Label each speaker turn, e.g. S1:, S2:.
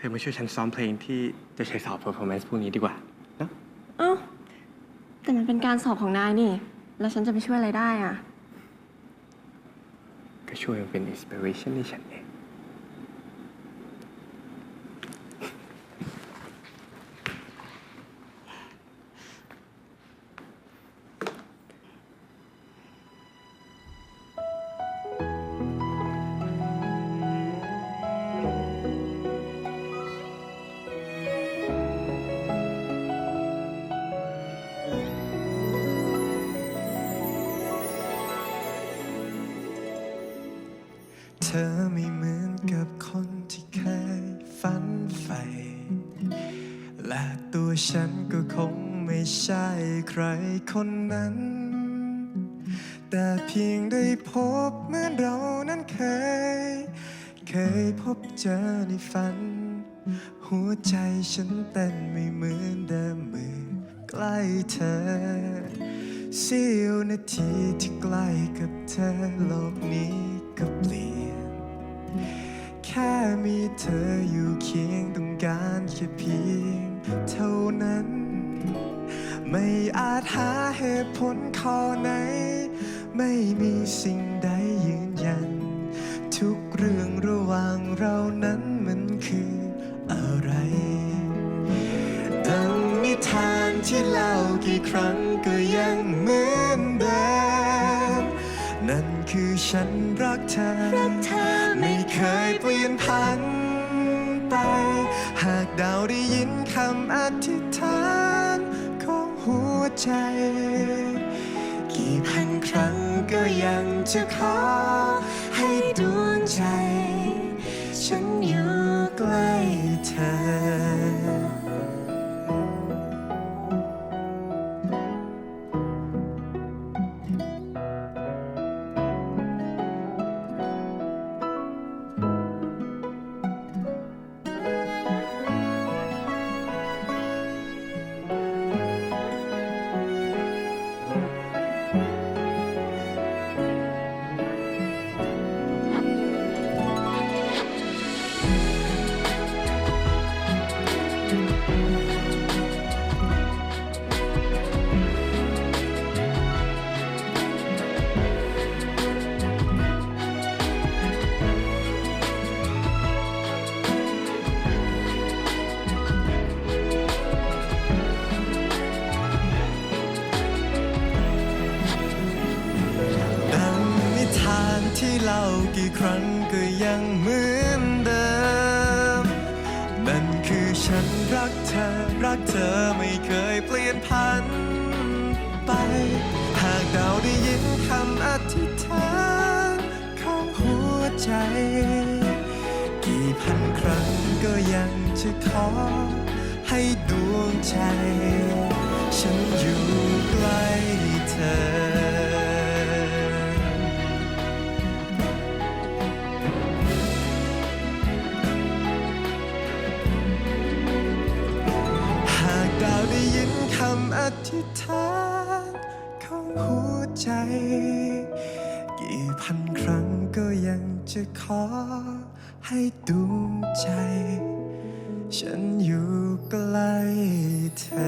S1: ธอมาช่วยฉันซ้อมเพลงที่จะใช้สอบ performance พวกนี้ดีกว่าเนอะ
S2: เอ้าแต่มันเป็นการสอบของนายนี่ แล้วฉันจะไปช่วยอะไรได้อะ
S1: ก็ช่วยมันเป็น inspiration ให้ฉันเอง
S3: เธอไม่เหมือนกับคนที่เคยฝันใฝ่และตัวฉันก็คงไม่ใช่ใครคนนั้น แต่เพียงได้พบเหมื่อเรานั้นเคย เคยพบเจอในฝัน หัวใจฉันเต้นไม่เหมือนเดิมเมื่อใกล้เธอ เสี้ยวนาทีที่ใกล้กับเธอโลกนี้ก็เปลี่ยน แค่มีเธออยู่เคียงต้องการแค่เพียงเท่านั้น ไม่อาจหาเหตุผลข้อไหน ไม่มีสิ่ง ที่เล่ากี่ครั้งก็ยังเหมือนเดิมนั่นคือฉันรักเธอ ไม่เคยเปลี่ยนพันไป หากดาวได้ยินคำอธิษฐานของหัวใจ กี่พันครั้งก็ยังจะขอให้ดวงใจ ที่เล่ากี่ครั้งก็ยังเหมือนเดิม นั่นคือฉันรักเธอ รักเธอไม่เคยเปลี่ยนพันไป หากดาวได้ยินคำอธิษฐานของหัวใจ กี่พันครั้งก็ยังจะขอให้ดวงใจ ฉันอยู่ใกล้ ธิษฐานของหัวใจ กี่พันครั้งก็ยังจะขอให้ดวงใจ ฉันอยู่ใกล้เธอ